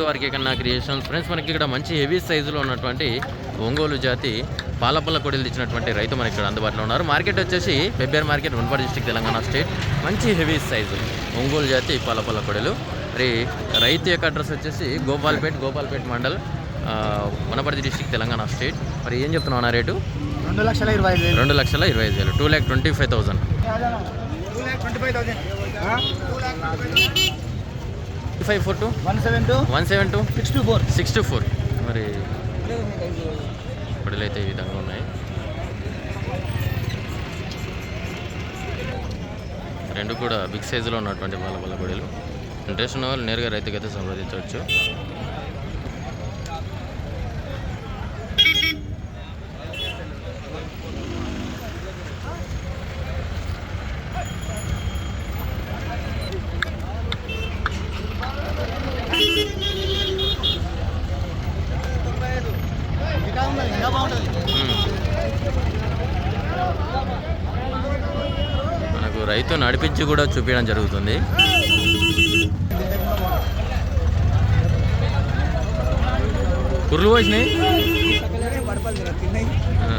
వారికి కన్నా creations. Friends మనకి ఇక్కడ మంచి హెవీ సైజులో ఉన్నటువంటి ఒంగోలు జాతి పాలపల్ల కొడలు ఇచ్చినటువంటి రైతు మనకి ఇక్కడ అందుబాటులో ఉన్నారు. మార్కెట్ వచ్చేసి Pebbair market Wanaparthy district Telangana state. మంచి హెవీ సైజు ఒంగోలు జాతి పాలపల్ల కొడలు. మరి రైతు యొక్క అడ్రస్ వచ్చేసి గోపాల్పేట్ గోపాల్పేట్ మండల్ వనపర్తి డిస్టిక్ తెలంగాణ స్టేట్. మరి ఏం చెప్తున్నావు అన్న రేటు? రెండు లక్షల ఇరవై ఐదు రెండు లక్షల ఇరవై ఐదు వేలు. Two lakh twenty five thousand. Five four two? One seven two? One seven two? Six two four. Six two four. మరి పొడిలైతే ఈ విధంగా ఉన్నాయి. రెండు కూడా బిగ్ సైజులో ఉన్నటువంటి వాళ్ళ వాళ్ళ పొడిలు ఇంట్రెస్ట్ ఉన్న వాళ్ళు నేరుగా రైతుకి అయితే సంప్రదించవచ్చు. మనకు రైతు నడిపించి కూడా చూపించడం జరుగుతుంది. కుర్లు వచ్చినాయి పడపలు తిన్నాయి. ఆ.